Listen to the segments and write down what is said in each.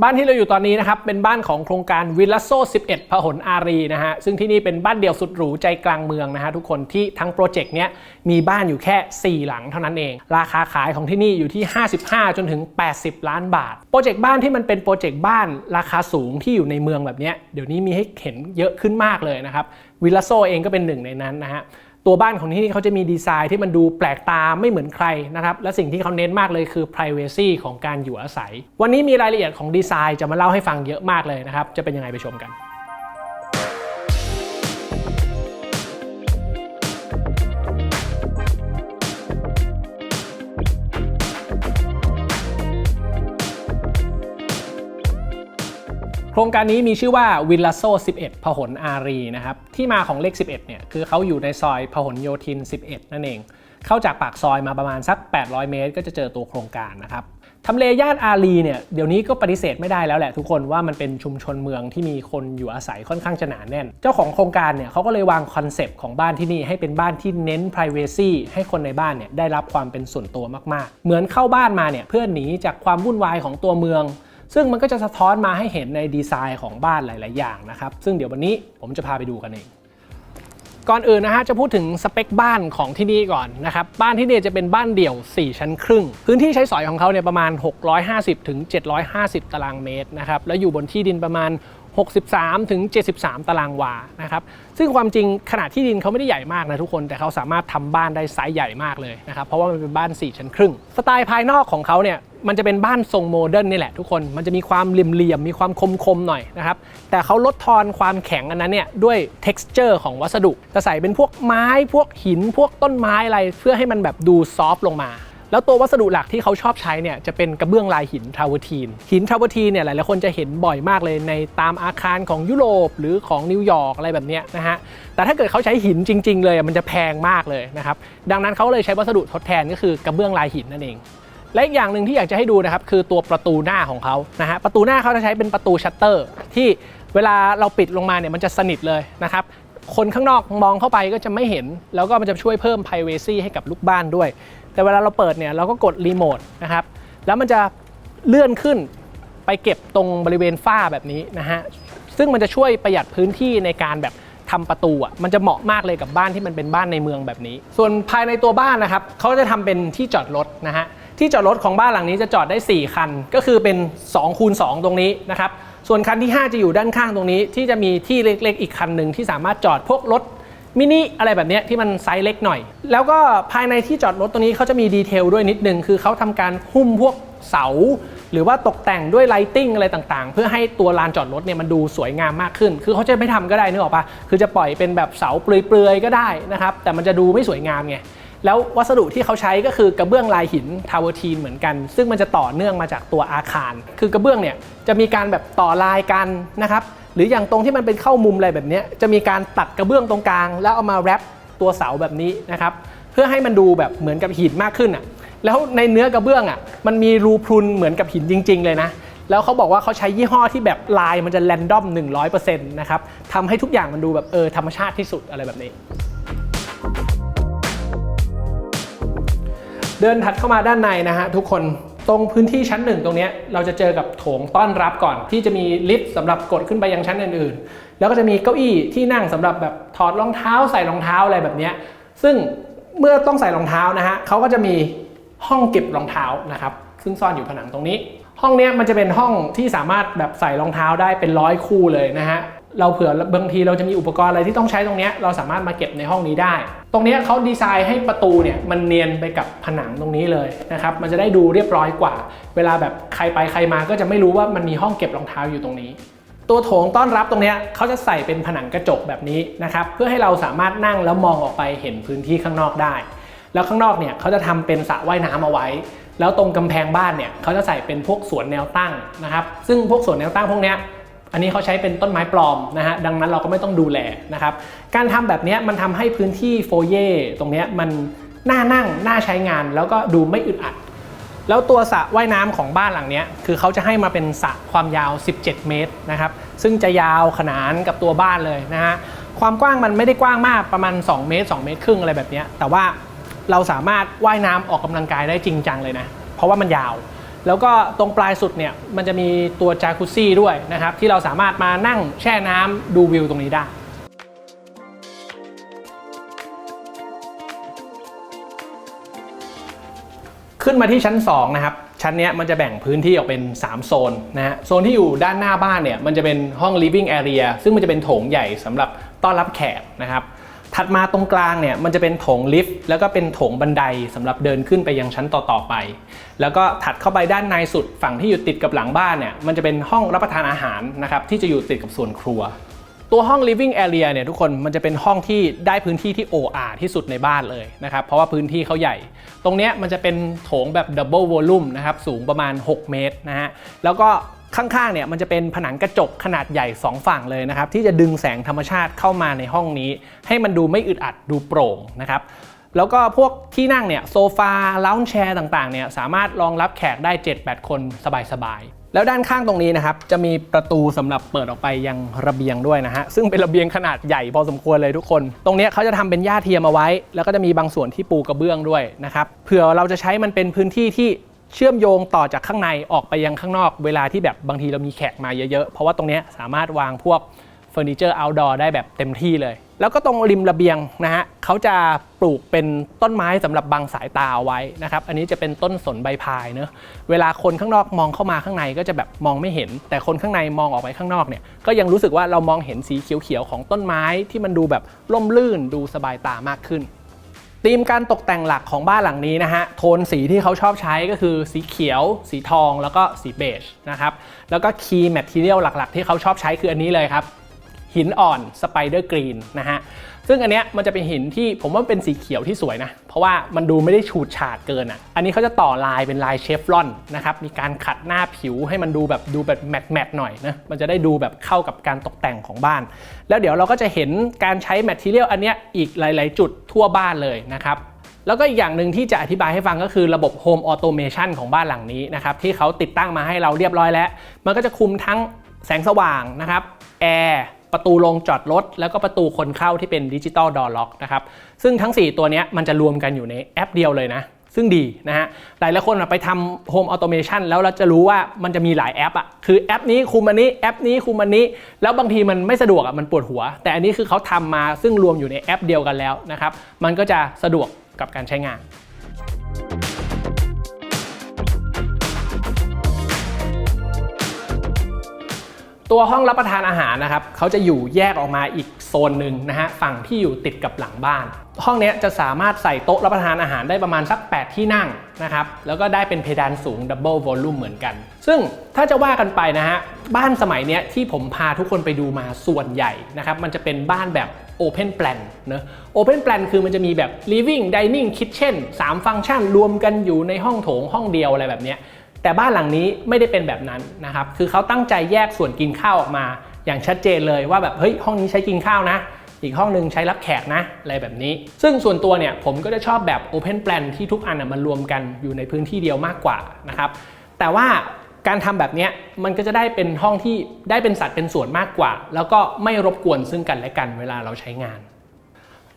บ้านที่เราอยู่ตอนนี้นะครับเป็นบ้านของโครงการวิลลาโซ 11 พหลอารีนะฮะซึ่งที่นี่เป็นบ้านเดี่ยวสุดหรูใจกลางเมืองนะฮะทุกคนที่ทั้งโปรเจกต์เนี้ยมีบ้านอยู่แค่ 4 หลังเท่านั้นเอง ราคาขายของที่นี่อยู่ที่ 55 จนถึง 80 ล้านบาท โปรเจกต์บ้านที่มันเป็นโปรเจกต์บ้านราคาสูงที่อยู่ในเมืองแบบเนี้ยเดี๋ยวนี้มีให้เห็นเยอะขึ้นมากเลยนะครับวิลลาโซเองก็เป็นหนึ่งในนั้นนะฮะ ตัวบ้านของที่นี่เขาจะมีดีไซน์ที่มันดูแปลกตาไม่เหมือนใครนะครับ และสิ่งที่เขาเน้นมากเลยคือ privacy ของการอยู่อาศัย วันนี้มีรายละเอียดของดีไซน์จะมาเล่าให้ฟังเยอะมากเลยนะครับ จะเป็นยังไงไปชมกัน โครงการนี้มีชื่อว่าวิลลาโซ 11 พหลอารีนะครับ ที่มาของเลข 11 เนี่ยคือเขาอยู่ในซอยพหลโยธิน 11 นั่นเอง เข้าจากปากซอยมาประมาณสัก 800 เมตร ก็จะเจอตัวโครงการนะครับทำเลย่านอารีเนี่ยเดี๋ยวนี้ก็ปฏิเสธไม่ได้แล้วแหละทุกคนว่ามันเป็นชุมชนเมืองที่มีคนอยู่อาศัยค่อนข้างจะหนาแน่น เจ้าของโครงการเนี่ยเขาก็เลยวางคอนเซปต์ของบ้านที่นี่ให้เป็นบ้านที่เน้น privacy ให้คนในบ้านเนี่ยได้รับความเป็นส่วนตัวมากๆ เหมือนเข้าบ้านมาเนี่ยเพื่อหนีจากความวุ่นวายของตัวเมือง ซึ่งมันก็จะสะท้อนมาให้เห็นในดีไซน์ของบ้านหลาย ๆ อย่างนะครับ ซึ่งเดี๋ยววันนี้ผมจะพาไปดูกันเองก่อนอื่นนะฮะจะพูดถึงสเปคบ้านของที่นี่ก่อนนะครับบ้านที่นี่จะเป็นบ้านเดี่ยว 4 ชั้นครึ่ง พื้นที่ใช้สอยของเขาเนี่ยประมาณ 650ถึง750 ตารางเมตรนะครับแล้วอยู่บนที่ดินประมาณ 63 ถึง 73 ตารางวานะครับซึ่งความจริงขนาดที่ดินเขาไม่ได้ใหญ่มากนะทุกคนแต่เขาสามารถทำบ้านได้ไซส์ใหญ่มากเลยนะครับเพราะว่ามันเป็นบ้าน 4 ชั้นครึ่ง สไตล์ภายนอกของเขาเนี่ยมันจะเป็นบ้านทรงโมเดิร์นนี่แหละทุกคนมันจะมีความเหลี่ยมๆมีความคมๆหน่อยนะครับแต่เขาลดทอนความแข็งอันนั้นเนี่ยด้วย texture ของวัสดุจะใส่เป็นพวกไม้พวกหินพวกต้นไม้อะไรเพื่อให้มันแบบดูซอฟต์ลงมา แล้วตัววัสดุหลักที่เขาชอบใช้เนี่ยจะเป็นกระเบื้องลายหินทาวทีน หินทาวทีนเนี่ยหลายๆคนจะเห็นบ่อยมากเลยในตามอาคารของยุโรปหรือของนิวยอร์กอะไรแบบเนี้ยนะฮะแต่ถ้าเกิดเขาใช้หินจริง ๆ เลยมันจะแพงมากเลยนะครับดังนั้นเขาเลยใช้วัสดุทดแทนก็คือกระเบื้องลายหินนั่นเองและอีกอย่างหนึ่งที่อยากจะให้ดูนะครับคือตัวประตูหน้าของเขานะฮะประตูหน้าเขาจะใช้เป็นประตูชัตเตอร์ ที่เวลาเราปิดลงมาเนี่ยมันจะสนิทเลยนะครับคนข้างนอกมองเข้าไปก็จะไม่เห็น แล้วก็มันจะช่วยเพิ่ม privacy ให้กับลูกบ้านด้วย แต่เวลาเราเปิดเนี่ยเราก็กดรีโมทนะครับแล้วมันจะเลื่อนขึ้นไปเก็บตรงบริเวณฝ้าแบบนี้นะฮะซึ่งมันจะช่วยประหยัดพื้นที่ในการแบบทำประตูอะมันจะเหมาะมากเลยกับบ้านที่มันเป็นบ้านในเมืองแบบนี้ ส่วนภายในตัวบ้านนะครับเขาจะทำเป็นที่จอดรถนะฮะที่จอดรถของบ้านหลังนี้จะจอดได้ 4 คัน ก็คือเป็น2คูณ2ตรงนี้นะครับส่วนคันที่ 5 จะอยู่ด้านข้างตรงนี้ ที่จะมีที่เล็กๆ อีกคันหนึ่งที่สามารถจอดพวกรถ มินิอะไรแบบนี้ที่มันไซส์เล็กหน่อย แล้วก็ภายในที่จอดรถตรงนี้เขาจะมีดีเทลด้วยนิดนึง คือเขาทำการหุ้มพวกเสา หรือว่าตกแต่งด้วยไลติ้งอะไรต่างๆ เพื่อให้ตัวลานจอดรถเนี่ยมันดูสวยงามมากขึ้น คือเขาจะไม่ทำก็ได้นึกออกปะคือจะปล่อยเป็นแบบเสาเปลือยๆก็ได้นะครับแต่มันจะดูไม่สวยงามไงแล้ววัสดุที่เขาใช้ก็คือกระเบื้องลายหินทาวเวอร์ทีนเหมือนกัน ซึ่งมันจะต่อเนื่องมาจากตัวอาคาร คือกระเบื้องเนี่ยจะมีการแบบต่อลายกันนะครับ หรืออย่างตรงที่มันเป็นเข้ามุมอะไรแบบนี้จะมีการตัดกระเบื้องตรงกลาง แล้วเอามาแรปตัวเสาแบบนี้นะครับเพื่อให้มันดูแบบเหมือนกับหินมากขึ้นอะแล้วในเนื้อกระเบื้องอะมันมีรูพรุนเหมือนกับหินจริง ๆ เลยนะแล้วเขาบอกว่าเขาใช้ยี่ห้อที่แบบลายมันจะแรนดอม 100%นะครับทำให้ทุกอย่างมันดูแบบเออธรรมชาติที่สุดอะไรแบบนี้ เดินถัดเข้ามาด้านในนะฮะทุกคน ตรงพื้นที่ชั้นหนึ่งตรงนี้เราจะเจอกับโถงต้อนรับก่อน ที่จะมีลิฟต์สำหรับกดขึ้นไปยังชั้นอื่นๆ แล้วก็จะมีเก้าอี้ที่นั่งสำหรับแบบถอดรองเท้าใส่รองเท้าอะไรแบบนี้ซึ่งเมื่อต้องใส่รองเท้านะฮะเขาก็จะมีห้องเก็บรองเท้านะครับซึ่งซ่อนอยู่ผนังตรงนี้ ห้องนี้มันจะเป็นห้องที่สามารถแบบใส่รองเท้าได้เป็นร้อยคู่เลยนะฮะ เราเผื่อบางทีเราจะมีอุปกรณ์อะไรที่ต้องใช้ตรงนี้เราสามารถมาเก็บในห้องนี้ได้ ตรงนี้เขาดีไซน์ให้ประตูเนี่ยมันเนียนไปกับผนังตรงนี้เลยนะครับมันจะได้ดูเรียบร้อยกว่า เวลาแบบใครไปใครมาก็จะไม่รู้ว่ามันมีห้องเก็บรองเท้าอยู่ตรงนี้ ตัวโถงต้อนรับตรงนี้เขาจะใส่เป็นผนังกระจกแบบนี้นะครับเพื่อให้เราสามารถนั่งแล้วมองออกไปเห็นพื้นที่ข้างนอกได้ แล้วข้างนอกเนี่ยเขาจะทำเป็นสระว่ายน้ำเอาไว้แล้วตรงกำแพงบ้านเนี่ยเขาจะใส่เป็นพวกสวนแนวตั้งนะครับซึ่งพวกสวนแนวตั้งพวกนี้ อันนี้เขาใช้เป็นต้นไม้ปลอมนะฮะดังนั้นเราก็ไม่ต้องดูแลนะครับการทำแบบนี้มันทำให้พื้นที่โฟเย่ตรงนี้มันน่านั่งน่าใช้งานแล้วก็ดูไม่อึดอัด แล้วตัวสระว่ายน้ำของบ้านหลังนี้คือเขาจะให้มาเป็นสระความยาว 17 เมตรนะครับซึ่งจะยาวขนานกับตัวบ้านเลยนะฮะความกว้างมันไม่ได้กว้างมากประมาณ 2 เมตร 2 เมตรครึ่งอะไรแบบนี้แต่ว่าเราสามารถว่ายน้ำออกกำลังกายได้จริงจังเลยนะ เพราะว่ามันยาว แล้วก็ตรงปลายสุดเนี่ยมันจะมีตัวจากุซี่ด้วยนะครับ ที่เราสามารถมานั่งแช่น้ำดูวิวตรงนี้ได้ขึ้นมาที่ชั้น2นะครับชั้นนี้มันจะแบ่งพื้นที่ออกเป็น 3 โซนนะฮะโซนที่อยู่ด้านหน้าบ้านเนี่ยมันจะเป็นห้อง living area ซึ่งมันจะเป็นโถงใหญ่สำหรับต้อนรับแขกนะครับ ถัดมาตรงกลางเนี่ยมันจะเป็นโถงลิฟต์แล้วก็เป็นโถงบันไดสำหรับเดินขึ้นไปยังชั้นต่อๆไป แล้วก็ถัดเข้าไปด้านในสุดฝั่งที่อยู่ติดกับหลังบ้านเนี่ยมันจะเป็นห้องรับประทานอาหารนะครับที่จะอยู่ติดกับส่วนครัว ตัวห้อง living area เนี่ยทุกคนมันจะเป็นห้องที่ได้พื้นที่ที่โออาที่สุดในบ้านเลยนะครับเพราะว่าพื้นที่เขาใหญ่ ตรงเนี้ยมันจะเป็นโถงแบบ double volume นะครับสูงประมาณ 6 เมตรนะฮะแล้วก็ ข้างๆเนี่ยมันจะเป็นผนังกระจกขนาดใหญ่ 2 ฝั่งเลยนะครับที่จะดึงแสงธรรมชาติเข้ามาในห้องนี้ ให้มันดูไม่อึดอัดดูโปร่งนะครับแล้วก็พวกที่นั่งเนี่ยโซฟาล o ว n ์แชร์ต่างๆเนี่ยสามารถรองรับแขกได้ 7-8 คนสบายๆ แล้วด้านข้างตรงนี้นะครับจะมีประตูสำหรับเปิดออกไปยังระเบียงด้วยนะฮะซึ่งเป็นระเบียงขนาดใหญ่พอสมควรเลยทุกคน ตรงเนี้ยเขาจะทำเป็นหญ้าเทียมเอาไว้ แล้วก็จะมีบางส่วนที่ปูกระเบื้องด้วยนะครับเผื่อเราจะใช้มันเป็นพื้นที่ที่ เชื่อมโยงต่อจากข้างในออกไปยังข้างนอก เวลาที่แบบบางทีเรามีแขกมาเยอะๆ เพราะว่าตรงนี้สามารถวางพวกเฟอร์นิเจอร์ outdoor ได้แบบเต็มที่เลย แล้วก็ตรงริมระเบียงนะฮะเขาจะปลูกเป็นต้นไม้สำหรับบังสายตาเอาไว้นะครับอันนี้จะเป็นต้นสนใบพายเนอะเวลาคนข้างนอกมองเข้ามาข้างในก็จะแบบมองไม่เห็น แต่คนข้างในมองออกไปข้างนอกเนี่ยก็ยังรู้สึกว่าเรามองเห็นสีเขียวๆของต้นไม้ที่มันดูแบบร่มรื่นดูสบายตามากขึ้น ธีมการตกแต่งหลักของบ้านหลังนี้นะฮะโทนสีที่เขาชอบใช้ก็คือสีเขียว สีทองแล้วก็สีเบจนะครับแล้วก็คีย์แมทเทียลหลักๆ ที่เขาชอบใช้คืออันนี้เลยครับ หินอ่อนสไปเดอร์กรีนนะฮะซึ่งอันเนี้ยมันจะเป็นหินที่ผมว่าเป็นสีเขียวที่สวยนะ เพราะว่ามันดูไม่ได้ฉูดฉาดเกินอะ อันนี้เขาจะต่อลายเป็นลายเชฟรอนนะครับ มีการขัดหน้าผิวให้มันดูแบบดูแบบแมทแมทหน่อยนะ มันจะได้ดูแบบเข้ากับการตกแต่งของบ้าน แล้วเดี๋ยวเราก็จะเห็นการใช้แมทเทียลอันเนี้ยอีกหลาย ๆ จุดทั่วบ้านเลยนะครับแล้วก็อีกอย่างหนึ่งที่จะอธิบายให้ฟังก็คือระบบ Home Automation ของบ้านหลังนี้นะครับที่เขาติดตั้งมาให้เราเรียบร้อยแล้ว มันก็จะคุมทั้งแสงสว่างนะครับแอร์ ประตูลงจอดรถ แล้วก็ประตูคนเข้าที่เป็นดิจิตอลดอ r ล็อกนะครับซึ่งทั้ง 4 ตัวนี้มันจะรวมกันอยู่ในแอปเดียวเลยนะ ซึ่งดีนะฮะหลายหลายคนไปทำ Home Automation แล้วเราจะรู้ว่ามันจะมีหลายแอปอะคือแอปนี้คุมอันนี้แอปนี้คุมอันนี้ แล้วบางทีมันไม่สะดวกอะมันปวดหัว แต่อันนี้คือเขาทำมาซึ่งรวมอยู่ในแอปเดียวกันแล้วนะครับมันก็จะสะดวกกับการใช้งาน ตัวห้องรับประทานอาหารนะครับเขาจะอยู่แยกออกมาอีกโซนหนึ่งนะฮะฝั่งที่อยู่ติดกับหลังบ้าน ห้องนี้จะสามารถใส่โต๊ะรับประทานอาหารได้ประมาณสัก 8 ที่นั่งนะครับแล้วก็ได้เป็นเพดานสูงดับเบิลวอลลุ่มเหมือนกัน ซึ่งถ้าจะว่ากันไปนะฮะบ้านสมัยนี้ที่ผมพาทุกคนไปดูมาส่วนใหญ่นะครับมันจะเป็นบ้านแบบ Open Plan เนอะ Open Plan คือมันจะมีแบบ Living Dining Kitchen 3 ฟังก์ชันรวมกันอยู่ในห้องโถงห้องเดียวอะไรแบบเนี้ย แต่บ้านหลังนี้ไม่ได้เป็นแบบนั้นนะครับ คือเขาตั้งใจแยกส่วนกินข้าวออกมา อย่างชัดเจนเลยว่าแบบเฮ้ยห้องนี้ใช้กินข้าวนะ อีกห้องหนึงใช้รับแขกนะอะไรแบบนี้ ซึ่งส่วนตัวเนี่ยผมก็จะชอบแบบ Open Plan ที่ทุกอันมันรวมกันอยู่ในพื้นที่เดียวมากกว่านะครับ แต่ว่าการทำแบบนี้มันก็จะได้เป็นห้องที่ได้เป็นสัดเป็นส่วนมากกว่า แล้วก็ไม่รบกวนซึ่งกันและกันเวลาเราใช้งาน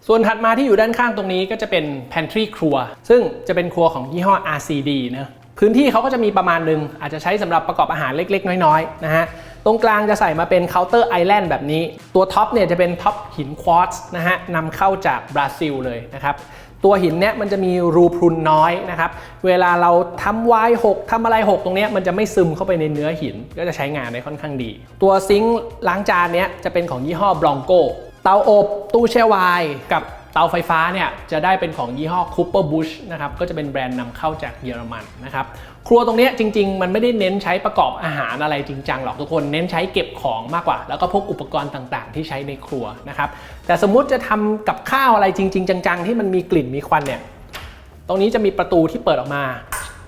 ส่วนถัดมาที่อยู่ด้านข้างตรงนี้ก็จะเป็น pantry ครัว ซึ่งจะเป็นครัวของยี่ห้อ RCD นะ พื้นที่เขาก็จะมีประมาณหนึ่งอาจจะใช้สำหรับประกอบอาหารเล็ก ๆ น้อยๆนะฮะตรงกลางจะใส่มาเป็นเคาน์เตอร์ไอแลนด์แบบนี้ ตัวท็อปเนี่ยจะเป็นท็อปหินควอตซ์นะฮะนำเข้าจากบราซิลเลยนะครับตัวหินเนี้ยมันจะมีรูพรุนน้อยนะครับเวลาเราทำวายหกทำอะไรหกตรงเนี้ยมันจะไม่ซึมเข้าไปในเนื้อหิน ก็จะใช้งานได้ค่อนข้างดี ตัวซิงค์ล้างจานเนี้ยจะเป็นของยี่ห้อบลองโกเตาอบตู้แช่ไวน์กับ เตาไฟฟ้าเนี่ยจะได้เป็นของยี่ห้อ Cooper Bush นะครับก็จะเป็นแบรนด์นำเข้าจากเยอรมันนะครับครัวตรงนี้จริง ๆ มันไม่ได้เน้นใช้ประกอบอาหารอะไรจริงจังหรอกทุกคนเน้นใช้เก็บของมากกว่า แล้วก็พวกอุปกรณ์ต่างๆ ที่ใช้ในครัวนะครับแต่สมมุติจะทำกับข้าวอะไรจริง ๆ จัง ๆ ที่มันมีกลิ่นมีควันเนี่ยตรงนี้จะมีประตูที่เปิดออกมา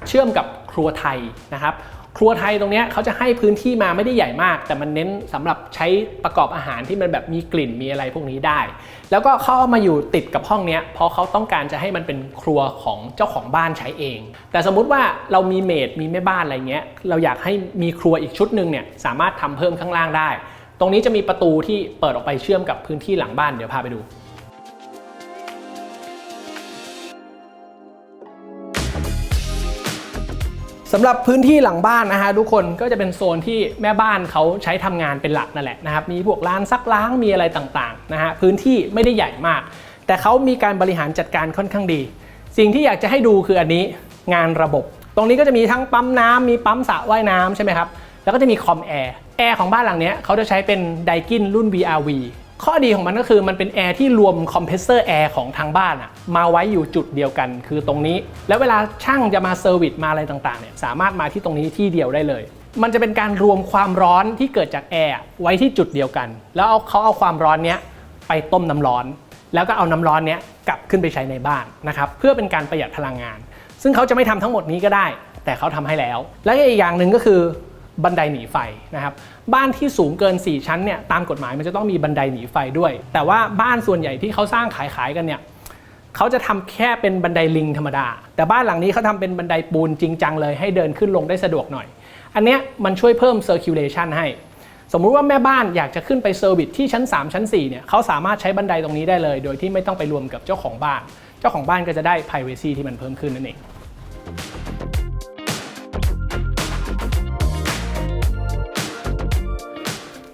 เชื่อมกับครัวไทยนะครับ ครัวไทยตรงนี้เขาจะให้พื้นที่มาไม่ได้ใหญ่มาก แต่มันเน้นสำหรับใช้ประกอบอาหารที่มันแบบมีกลิ่นมีอะไรพวกนี้ได้ แล้วก็เข้ามาอยู่ติดกับห้องนี้เพราะเขาต้องการจะให้มันเป็นครัวของเจ้าของบ้านใช้เอง แต่สมมุติว่าเรามีเมดมีแม่บ้านอะไรเงี้ยเราอยากให้มีครัวอีกชุดหนึ่งเนี่ยสามารถทำเพิ่มข้างล่างได้ ตรงนี้จะมีประตูที่เปิดออกไปเชื่อมกับพื้นที่หลังบ้านเดี๋ยวพาไปดู สำหรับพื้นที่หลังบ้านนะฮะทุกคนก็จะเป็นโซนที่แม่บ้านเขาใช้ทำงานเป็นหลักนั่นแหละนะครับมีพวกร้านซักล้างมีอะไรต่างๆนะฮะพื้นที่ไม่ได้ใหญ่มาก แต่เขามีการบริหารจัดการค่อนข้างดี สิ่งที่อยากจะให้ดูคืออันนี้งานระบบ ตรงนี้ก็จะมีทั้งปั๊มน้ำมีปั๊มสระว่ายน้ำใช่ไหมครับแล้วก็จะมีคอมแอร์แอร์ของบ้านหลังเนี้ยเขาจะใช้เป็นไดกินรุ่น VRV ข้อดีของมันก็คือมันเป็นแอร์ที่รวมคอมเพรสเซอร์แอร์ของทางบ้านอะมาไว้อยู่จุดเดียวกันคือตรงนี้ แล้วเวลาช่างจะมาเซอร์วิสมาอะไรต่างๆเนี่ยสามารถมาที่ตรงนี้ที่เดียวได้เลย มันจะเป็นการรวมความร้อนที่เกิดจากแอร์ไว้ที่จุดเดียวกัน แล้วเอาเขาเอาความร้อนเนี้ยไปต้มน้ำร้อน แล้วก็เอาน้ำร้อนเนี้ยกลับขึ้นไปใช้ในบ้านนะครับเพื่อเป็นการประหยัดพลังงาน ซึ่งเขาจะไม่ทำทั้งหมดนี้ก็ได้ แต่เขาทำให้แล้ว และอีกอย่างหนึ่งก็คือ บันไดหนีไฟนะครับบ้านที่สูงเกิน 4 ชั้นเนี่ยตามกฎหมายมันจะต้องมีบันไดหนีไฟด้วย แต่ว่าบ้านส่วนใหญ่ที่เขาสร้างขายขายๆกันเนี่ยเขาจะทำแค่เป็นบันไดลิงธรรมดา แต่บ้านหลังนี้เขาทำเป็นบันไดปูนจริงจังเลยให้เดินขึ้นลงได้สะดวกหน่อย อันเนี้ยมันช่วยเพิ่ม circulation ให้ สมมุติว่าแม่บ้านอยากจะขึ้นไปเซอร์วิสที่ชั้น 3 ชั้น4เนี่ยเขาสามารถใช้บันไดตรงนี้ได้เลย โดยที่ไม่ต้องไปรวมกับเจ้าของบ้าน เจ้าของบ้านก็จะได้ privacy ที่มันเพิ่มขึ้นนั่นเอง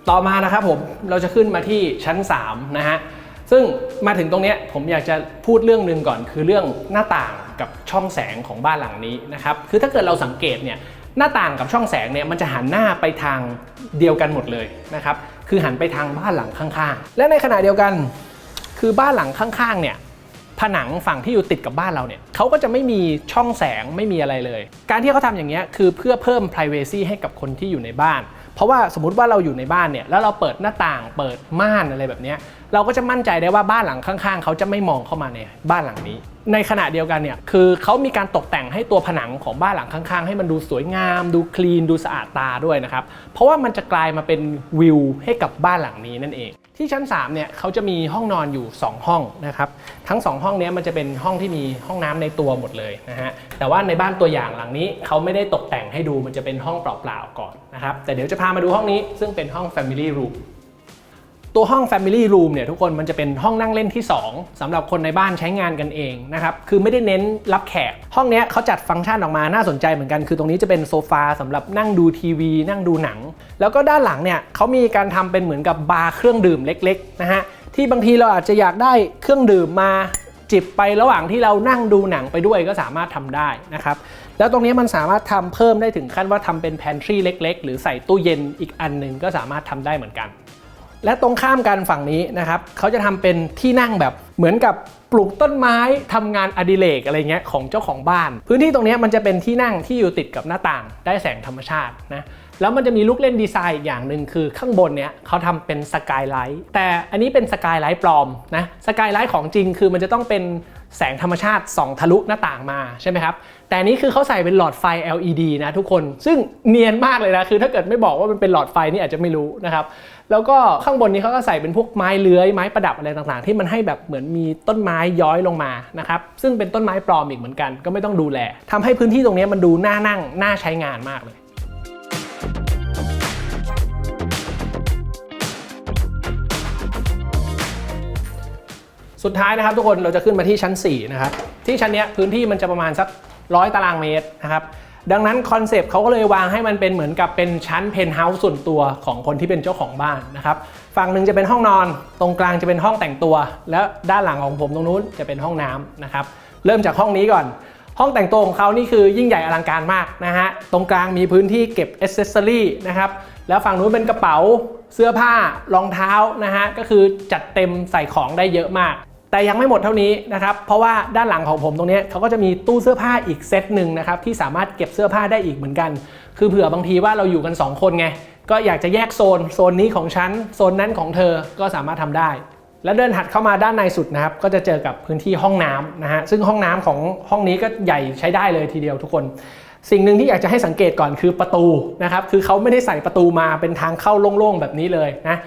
ต่อมานะครับผมเราจะขึ้นมาที่ชั้น 3 นะฮะ ซึ่งมาถึงตรงนี้ผมอยากจะพูดเรื่องหนึ่งก่อน คือเรื่องหน้าต่างกับช่องแสงของบ้านหลังนี้นะครับคือถ้าเกิดเราสังเกตเนี่ยหน้าต่างกับช่องแสงเนี่ยมันจะหันหน้าไปทางเดียวกันหมดเลยนะครับคือหันไปทางบ้านหลังข้างๆ และในขณะเดียวกัน คือบ้านหลังข้างๆเนี่ย ผนังฝั่งที่อยู่ติดกับบ้านเราเนี่ยเขาก็จะไม่มีช่องแสงไม่มีอะไรเลย การที่เขาทำอย่างเงี้ยคือเพื่อเพิ่ม privacy ให้กับคนที่อยู่ในบ้าน เพราะว่าสมมติว่าเราอยู่ในบ้านเนี่ยแล้วเราเปิดหน้าต่างเปิดม่านอะไรแบบเนี้ยเราก็จะมั่นใจได้ว่าบ้านหลังข้างๆ เขาจะไม่มองเข้ามาในบ้านหลังนี้ ในขณะเดียวกันเนี่ยคือเขามีการตกแต่งให้ตัวผนังของบ้านหลังข้างๆ ให้มันดูสวยงาม ดูคลีนดูสะอาดตาด้วยนะครับเพราะว่ามันจะกลายมาเป็นวิวให้กับบ้านหลังนี้นั่นเอง ที่ชั้น3เนี่ยเขาจะมีห้องนอนอยู่ 2 ห้องนะครับทั้ง 2 ห้องนี้มันจะเป็นห้องที่มีห้องน้ำในตัวหมดเลยนะฮะแต่ว่าในบ้านตัวอย่างหลังนี้เขาไม่ได้ตกแต่งให้ดูมันจะเป็นห้องเปล่าๆก่อนนะครับแต่เดี๋ยวจะพามาดูห้องนี้ซึ่งเป็นห้อง Family Room ตัวห้อง Family Room เนี่ยทุกคนมันจะเป็นห้องนั่งเล่นที่ 2สำหรับคนในบ้านใช้งานกันเองนะครับคือไม่ได้เน้นรับแขก ห้องนี้เขาจัดฟังก์ชันออกมาน่าสนใจเหมือนกัน คือตรงนี้จะเป็นโซฟาสำหรับนั่งดูทีวี นั่งดูหนัง แล้วก็ด้านหลังเนี่ยเขามีการทำเป็นเหมือนกับบาร์เครื่องดื่มเล็กๆนะฮะที่บางทีเราอาจจะอยากได้เครื่องดื่มมาจิบไประหว่างที่เรานั่งดูหนังไปด้วยก็สามารถทำได้นะครับ แล้วตรงนี้มันสามารถทำเพิ่มได้ถึงขั้นว่าทำเป็นแพนทรีเล็ก ๆ หรือใส่ตู้เย็นอีกอันหนึงก็สามารถทำได้เหมือนกัน และตรงข้ามกันฝั่งนี้นะครับเขาจะทำเป็นที่นั่งแบบเหมือนกับปลูกต้นไม้ทำงานอดิเรกอะไรเงี้ยของเจ้าของบ้าน พื้นที่ตรงนี้มันจะเป็นที่นั่งที่อยู่ติดกับหน้าต่างได้แสงธรรมชาตินะแล้วมันจะมีลูกเล่นดีไซน์อีกอย่างหนึ่งคือข้างบนเนี้ยเขาทำเป็นสกายไลท์แต่อันนี้เป็นสกายไลท์ปลอมนะสกายไลท์ของจริงคือมันจะต้องเป็นแสงธรรมชาติส่องทะลุหน้าต่างมาใช่ไหมครับแต่อันนี้คือเขาใส่เป็นหลอดไฟ LED นะทุกคน ซึ่งเนียนมากเลยนะคือถ้าเกิดไม่บอกว่ามันเป็นหลอดไฟนี่อาจจะไม่รู้นะครับ แล้วก็ข้างบนนี้เขาก็ใส่เป็นพวกไม้เลื้อยไม้ประดับอะไรต่างๆ ที่มันให้แบบเหมือนมีต้นไม้ย้อยลงมานะครับซึ่งเป็นต้นไม้ปลอมอีกเหมือนกัน ก็ไม่ต้องดูแลทำให้พื้นที่ตรงนี้มันดูน่านั่งน่าใช้งานมากเลยสุดท้ายนะครับทุกคนเราจะขึ้นมาที่ชั้น 4 นะครับ ที่ชั้นนี้พื้นที่มันจะประมาณสักร้อยตารางเมตรนะครับ ดังนั้นคอนเซปต์เขาก็เลยวางให้มันเป็นเหมือนกับเป็นชั้นเพนท์เฮาส์ส่วนตัวของคนที่เป็นเจ้าของบ้านนะครับฝั่งหนึ่งจะเป็นห้องนอน ตรงกลางจะเป็นห้องแต่งตัว แล้วด้านหลังของผมตรงนู้นจะเป็นห้องน้ำนะครับเริ่มจากห้องนี้ก่อน ห้องแต่งตัวของเขานี่คือยิ่งใหญ่อลังการมากนะฮะตรงกลางมีพื้นที่เก็บอ c เซสซอรี่นะครับแล้วฝั่งนู้นเป็นกระเป๋าเสื้อผ้ารองเท้านะฮะก็คือจัดเต็มใส่ของได้เยอะมาก แต่ยังไม่หมดเท่านี้นะครับเพราะว่าด้านหลังของผมตรงนี้เขาก็จะมีตู้เสื้อผ้าอีกเซตหนึ่งนะครับที่สามารถเก็บเสื้อผ้าได้อีกเหมือนกัน คือเผื่อบางทีว่าเราอยู่กัน 2 คนไงก็อยากจะแยกโซนโซนนี้ของฉันโซนนั้นของเธอก็สามารถทำได้ แล้วเดินถัดเข้ามาด้านในสุดนะครับก็จะเจอกับพื้นที่ห้องน้ำนะฮะซึ่งห้องน้ำของห้องนี้ก็ใหญ่ใช้ได้เลยทีเดียวทุกคนสิ่งหนึ่งที่อยากจะให้สังเกตก่อนคือประตูนะครับ คือเขาไม่ได้ใส่ประตูมาเป็นทางเข้าโล่งๆแบบนี้เลยนะ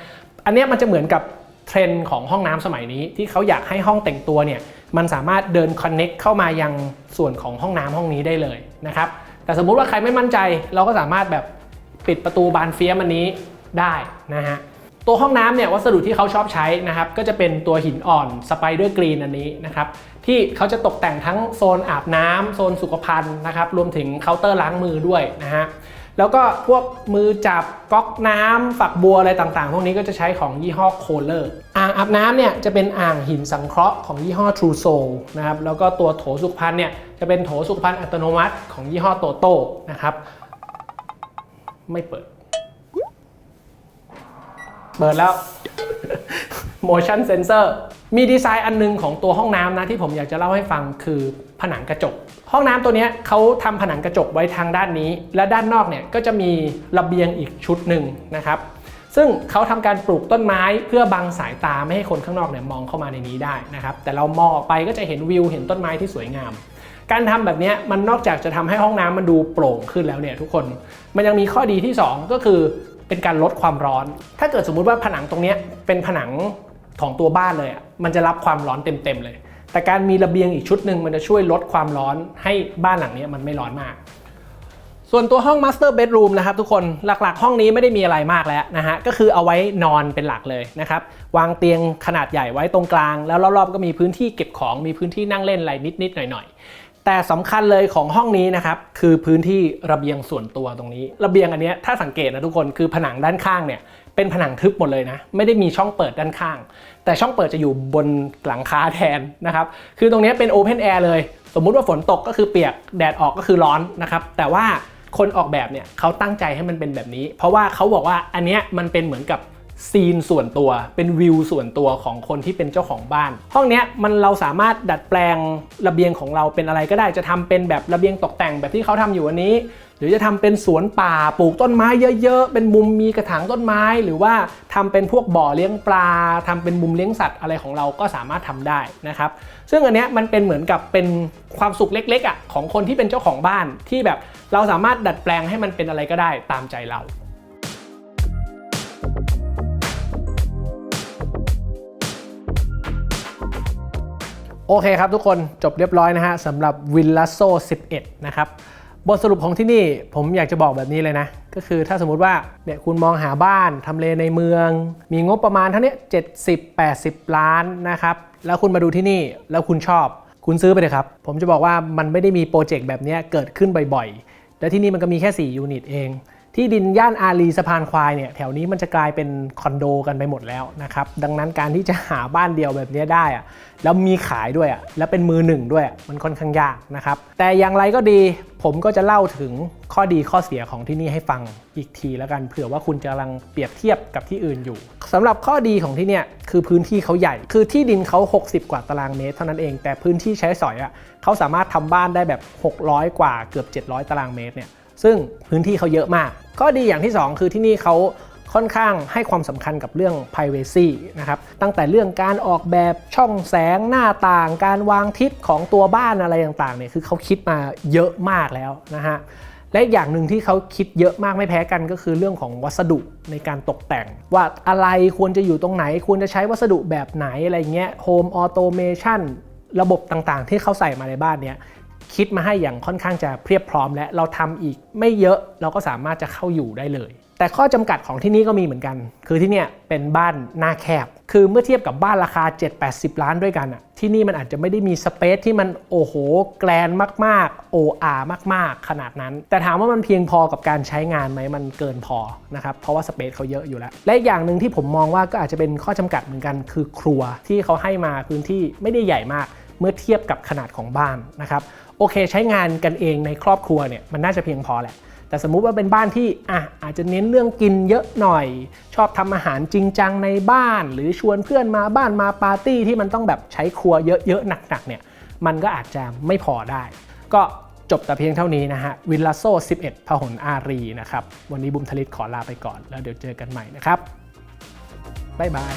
อันนี้มันจะเหมือนกับ เทรนด์ของห้องน้ำสมัยนี้ ที่เขาอยากให้ห้องแต่งตัวเนี่ยมันสามารถเดินคอนเน็กเข้ามายังส่วนของห้องน้ำห้องนี้ได้เลยนะครับแต่สมมุติว่าใครไม่มั่นใจเราก็สามารถแบบปิดประตูบานเฟียมันนี้ได้นะฮะตัวห้องน้ำเนี่ยวัสดุที่เขาชอบใช้นะครับก็จะเป็นตัวหินอ่อนสไปเดอร์กรีนอันนี้นะครับที่เขาจะตกแต่งทั้งโซนอาบน้ำโซนสุขภัณฑ์นะครับรวมถึงเคาน์เตอร์ล้างมือด้วยนะฮะ แล้วก็พวกมือจับก๊อกน้ำฝักบัวอะไรต่างๆ พวกนี้ก็จะใช้ของยี่ห้อโคลเลอร์อ่างอาบน้ำเนี่ยจะเป็นอ่างหินสังเคราะห์ของยี่ห้อ True Soul นะครับแล้วก็ตัวโถสุขภัณฑ์เนี่ยจะเป็นโถสุขภัณฑ์อัตโนมัติของยี่ห้อโตโต้นะครับไม่เปิด เปิดแล้ว motion sensor มีดีไซน์อันหนึงของตัวห้องน้ำนะที่ผมอยากจะเล่าให้ฟังคือผนังกระจก ห้องน้ำตัวนี้เขาทำผนังกระจกไว้ทางด้านนี้ และด้านนอกเนี่ยก็จะมีระเบียงอีกชุดหนึ่งนะครับซึ่งเขาทำการปลูกต้นไม้เพื่อบังสายตาไม่ให้คนข้างนอกเนี่ยมองเข้ามาในนี้ได้นะครับแต่เรามองออกไปก็จะเห็นวิวเห็นต้นไม้ที่สวยงาม การทำแบบนี้มันนอกจากจะทำให้ห้องน้ำมันดูโปร่งขึ้นแล้วเนี่ยทุกคนมันยังมีข้อดีที่ 2 ก็คือเป็นการลดความร้อน ถ้าเกิดสมมุติว่าผนังตรงนี้เป็นผนังของตัวบ้านเลยอะมันจะรับความร้อนเต็มๆเลย แต่การมีระเบียงอีกชุดหนึ่งมันจะช่วยลดความร้อนให้บ้านหลังนี้มันไม่ร้อนมาก ส่วนตัวห้อง Master Bedroom นะครับทุกคนหลักๆ ห้องนี้ไม่ได้มีอะไรมากแล้วนะฮะก็คือเอาไว้นอนเป็นหลักเลยนะครับวางเตียงขนาดใหญ่ไว้ตรงกลาง แล้วรอบๆก็มีพื้นที่เก็บของมีพื้นที่นั่งเล่นอะไรนิดๆหน่อยๆ แต่สำคัญเลยของห้องนี้นะครับคือพื้นที่ระเบียงส่วนตัวตรงนี้ ระเบียงอันนี้ถ้าสังเกตนะทุกคนคือผนังด้านข้างเนี่ย เป็นผนังทึบหมดเลยนะ ไม่ได้มีช่องเปิดด้านข้าง แต่ช่องเปิดจะอยู่บนหลังคาแทนนะครับ คือตรงนี้เป็นโอเพนแอร์เลย สมมุติว่าฝนตกก็คือเปียก แดดออกก็คือร้อนนะครับ แต่ว่าคนออกแบบเนี่ยเขาตั้งใจให้มันเป็นแบบนี้ เพราะว่าเขาบอกว่าอันเนี้ยมันเป็นเหมือนกับ ซีนส่วนตัวเป็นวิวส่วนตัวของคนที่เป็นเจ้าของบ้าน ห้องเนี้ยมันเราสามารถดัดแปลงระเบียงของเราเป็นอะไรก็ได้จะทำเป็นแบบระเบียงตกแต่งแบบที่เขาทำอยู่วันนี้ หรือจะทำเป็นสวนป่าปลูกต้นไม้เยอะๆ เป็นมุมมีกระถางต้นไม้ หรือว่าทำเป็นพวกบ่อเลี้ยงปลาทำเป็นมุมเลี้ยงสัตว์อะไรของเราก็สามารถทำได้นะครับซึ่งอันเนี้ยมันเป็นเหมือนกับเป็นความสุขเล็กๆอะของคนที่เป็นเจ้าของบ้านที่แบบเราสามารถดัดแปลงให้มันเป็นอะไรก็ได้ตามใจเรา โอเคครับทุกคนจบเรียบร้อยนะฮะสำหรับวิลล a โซ11 นะครับ บทสรุปของที่นี่ผมอยากจะบอกแบบนี้เลยนะ ก็คือถ้าสมมุติว่าเนี่ยคุณมองหาบ้านทำเลในเมือง มีงบประมาณเท่านี้70 80 ล้านนะครับ แล้วคุณมาดูที่นี่แล้วคุณชอบ คุณซื้อไปเลยครับ ผมจะบอกว่ามันไม่ได้มีโปรเจกต์แบบนี้เกิดขึ้นบ่อยๆ และที่นี่มันก็มีแค่ 4 ยูนิตเอง ที่ดินย่านอารีสะพานควายเนี่ยแถวนี้มันจะกลายเป็นคอนโดกันไปหมดแล้วนะครับดังนั้นการที่จะหาบ้านเดียวแบบนี้ได้อะแล้วมีขายด้วยอะแล้วเป็นมือหนึ่งด้วยมันค่อนข้างยากนะครับแต่อย่างไรก็ดีผมก็จะเล่าถึงข้อดีข้อเสียของที่นี่ให้ฟังอีกทีแล้วกันเผื่อว่าคุณจะกำลังเปรียบเทียบกับที่อื่นอยู่สำหรับข้อดีของที่เนี่ยคือพื้นที่เขาใหญ่ คือที่ดินเขา 60 กว่าตารางเมตรเท่านั้นเอง แต่พื้นที่ใช้สอยอะเขาสามารถทำบ้านได้แบบ 600 กว่าเกือบ 700 ตารางเมตรเนี่ย ซึ่งพื้นที่เขาเยอะมากข้อดีอย่างที่ 2 คือที่นี่เขาค่อนข้างให้ความสำคัญกับเรื่อง Privacy นะครับ ตั้งแต่เรื่องการออกแบบช่องแสงหน้าต่าง การวางทิศของตัวบ้านอะไรต่างๆเนี่ยคือเขาคิดมาเยอะมากแล้วนะฮะและอย่างหนึ่งที่เขาคิดเยอะมากไม่แพ้กันก็คือเรื่องของวัสดุในการตกแต่ง ว่าอะไรควรจะอยู่ตรงไหน ควรจะใช้วัสดุแบบไหนอะไรเงี้ย Home Automation ระบบต่างๆ ที่เขาใส่มาในบ้านเนี้ย คิดมาให้อย่างค่อนข้างจะเพียบพร้อมและเราทำอีกไม่เยอะเราก็สามารถจะเข้าอยู่ได้เลย แต่ข้อจำกัดของที่นี่ก็มีเหมือนกัน คือที่เนี่ยเป็นบ้านหน้าแคบ คือเมื่อเทียบกับบ้านราคา 7-80 ล้านด้วยกันอะที่นี่มันอาจจะไม่ได้มีสเปซที่มันโอ้โหแกลนมากๆโออามาก ๆ ขนาดนั้น แต่ถามว่ามันเพียงพอกับการใช้งานไหมมันเกินพอนะครับเพราะว่าสเปซเขาเยอะอยู่แล้ว และอีกอย่างหนึ่งที่ผมมองว่าก็อาจจะเป็นข้อจำกัดเหมือนกัน คือครัวที่เขาให้มาพื้นที่ไม่ได้ใหญ่มากเมื่อเทียบกับขนาดของบ้านนะครับ โอเค ใช้งานกันเองในครอบครัวเนี่ยมันน่าจะเพียงพอแหละ แต่สมมุติว่าเป็นบ้านที่อะอาจจะเน้นเรื่องกินเยอะหน่อย ชอบทำอาหารจริงจังในบ้าน หรือชวนเพื่อนมาบ้านมาปาร์ตี้ที่มันต้องแบบใช้ครัวเยอะๆหนักๆเนี่ยมันก็อาจจะไม่พอได้ ก็จบแต่เพียงเท่านี้นะฮะวิลลาโซ 11 พหลอารีนะครับ วันนี้บุมทลิตขอลาไปก่อน แล้วเดี๋ยวเจอกันใหม่นะครับ บ๊ายบาย